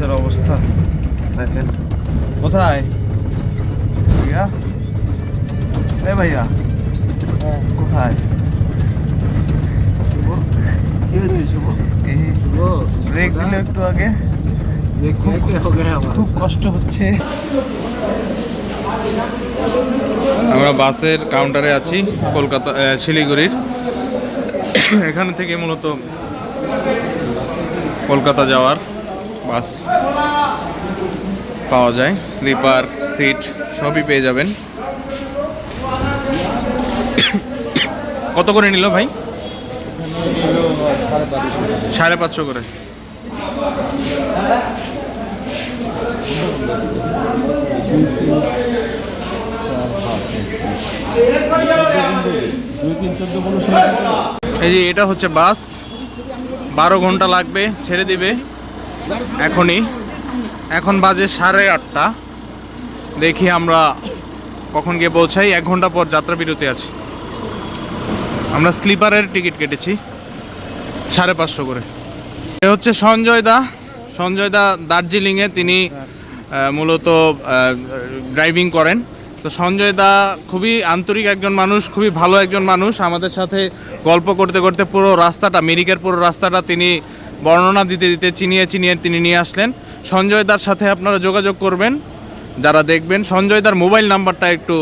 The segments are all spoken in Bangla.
বাসের অবস্থা। দেখেন। কোথায়? ভাইয়া? এ ভাইয়া। কোথায়? শুভ। কি হয়েছে শুভ? এই ব্রেক দিলে একটু আগে। খুব কষ্ট হচ্ছে। আমরা বাসের কাউন্টারে আছি কলকাতা শিলিগুড়ির। এখান থেকে মূলত কলকাতা যাওয়ার। বাস পাওয়া যায়। স্লিপার, সিট সবই পেয়ে যাবেন। কত করে নিল ভাই? সাড়ে পাঁচশো করে। এই যে এটা হচ্ছে বাস। বারো ঘণ্টা লাগবে, ছেড়ে দিবে। এখনই। এখন বাজে সাড়ে আটটা। দেখি আমরা কখন গিয়ে পৌঁছাই। এক ঘণ্টা পর যাত্রা বিরতি আছে। আমরা স্লিপারের টিকিট কেটেছি সাড়ে পাঁচশো করে। এ হচ্ছে সঞ্জয় দা। সঞ্জয় দা দার্জিলিংয়ে তিনি মূলত ড্রাইভিং করেন। তো সঞ্জয় দা খুবই আন্তরিক একজন মানুষ, খুবই ভালো একজন মানুষ। আমাদের সাথে গল্প করতে করতে পুরো রাস্তাটা, মেরিকের পুরো রাস্তাটা তিনি বর্ণনা দিতে দিতে চিনিয়ে চিনিয়ে তিনি নিয়ে আসলেন। সঞ্জয় দার সাথে আপনারা যোগাযোগ করবেন। যারা দেখবেন সঞ্জয় দার মোবাইল নাম্বারটা একটু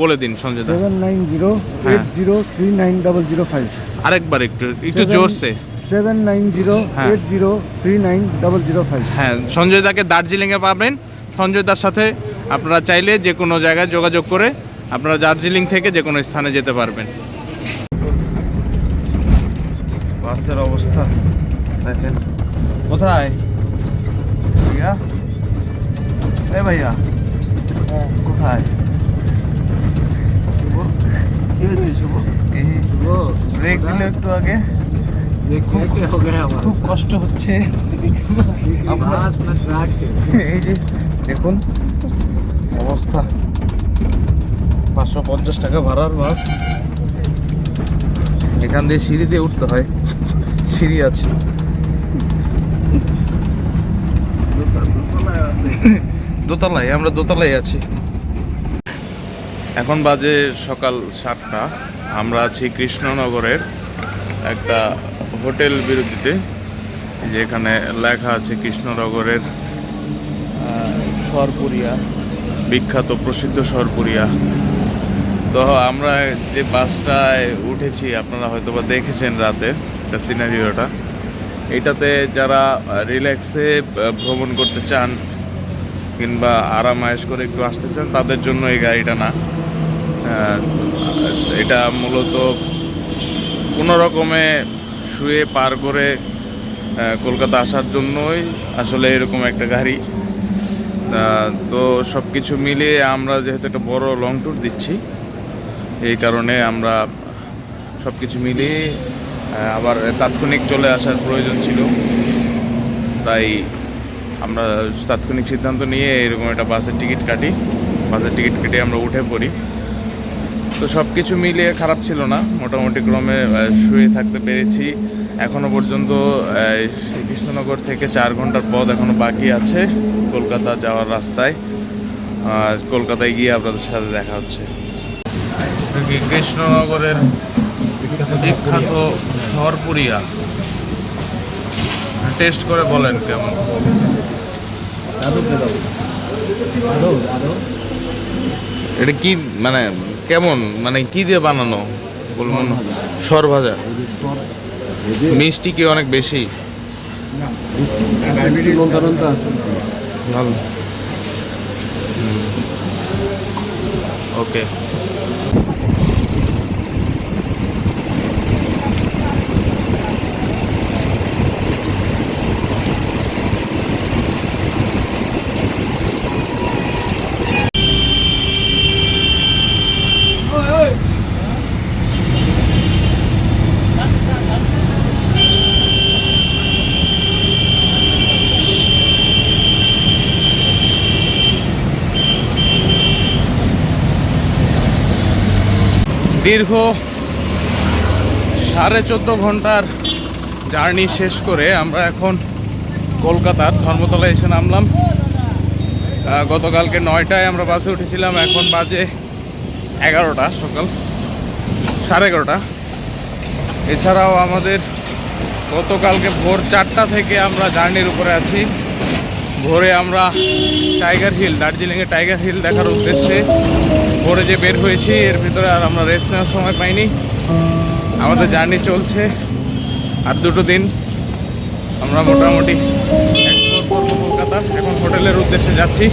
বলে দিন Sanjay da. Seven nine zero হ্যাঁ। Eight zero three nine double zero five. আরেকবার একটু একটু জোরসে। সেভেন নাইন জিরো হ্যাঁ। Eight zero three nine double zero five. হ্যাঁ সঞ্জয় দাকে দার্জিলিংয়ে পাবেন। সঞ্জয় দার সাথে আপনারা চাইলে যে কোনো জায়গায় যোগাযোগ করে আপনারা দার্জিলিং থেকে যে কোনো স্থানে যেতে পারবেন। বাসের অবস্থা। দেখেন। কোথায়? ভাইয়া? এ ভাইয়া। কোথায়? শুভ। কি হয়েছে শুভ? এই ব্রেক দিলে একটু আগে। খুব কষ্ট হচ্ছে। এই যে দেখুন। অবস্থা। পাঁচশো পঞ্চাশ টাকা ভাড়ার বাস। এখান দিয়ে সিঁড়ি দিয়ে উঠতে হয়। সিঁড়ি আছে। দোতলায়, আমরা দোতলায় আছি। এখন বাজে সকাল সাতটা। আমরা আছি কৃষ্ণনগরের একটা হোটেল বিরতিতে, যেখানে লেখা আছে কৃষ্ণনগরের সরপুরিয়া, বিখ্যাত প্রসিদ্ধ সরপুরিয়া। তো আমরা যে বাসটায় উঠেছি, আপনারা হয়তো বা দেখেছেন রাতে সিনারিওটা এটাতে যারা রিল্যাক্সে ভ্রমণ করতে চান কিংবা আরাম আয়েশ করে একটু আসতে চান, তাদের জন্য এই গাড়িটা না। এটা মূলত কোনো রকমে শুয়ে পার করে কলকাতা আসার জন্যই আসলে এরকম একটা গাড়ি। তো সব কিছু মিলিয়ে আমরা যেহেতু একটা বড় লং ট্যুর দিচ্ছি, এই কারণে আমরা সব কিছু মিলিয়ে আবার তাৎক্ষণিক চলে আসার প্রয়োজন ছিল। তাই আমরা তাৎক্ষণিক সিদ্ধান্ত নিয়ে এরকম একটা বাসের টিকিট কাটি। বাসের টিকিট কেটে আমরা উঠে পড়ি। তো সব কিছু মিলিয়ে খারাপ ছিল না। মোটামুটি ক্রমে শুয়ে থাকতে পেরেছি। এখনও পর্যন্ত কৃষ্ণনগর থেকে চার ঘণ্টার পথ এখনও বাকি আছে কলকাতা যাওয়ার রাস্তায়। আর কলকাতায় গিয়ে আপনাদের সাথে দেখা হচ্ছে। কৃষ্ণনগরের বিখ্যাত সরপুরিয়া টেস্ট করে বলেন কেমন। এটা কি মানে কেমন মানে কি দিয়ে বানানো বলুন সর ভাজা। মিষ্টি কি অনেক বেশি? ভালো। ওকে। দীর্ঘ সাড়ে চোদ্দ ঘণ্টার জার্নি শেষ করে আমরা এখন কলকাতার ধর্মতলায় এসে নামলাম। গতকালকে নয়টায় আমরা বাসে উঠেছিলাম, এখন বাজে এগারোটা সকাল, সাড়ে এগারোটা। এছাড়াও আমাদের গতকালকে ভোর চারটা থেকে আমরা জার্নির উপরে আছি। ভোরে আমরা টাইগার হিল দার্জিলিংয়ে টাইগার হিল দেখার উদ্দেশ্যে ভোরে যে বের হয়েছি, এর ভিতরে আর আমরা রেস্ট নেওয়ার সময় পাইনি। আমাদের জার্নি চলছে আর দুটো দিন আমরা মোটামুটি এক্সপ্লোর করব কলকাতা। এখন হোটেলের উদ্দেশ্যে যাচ্ছি।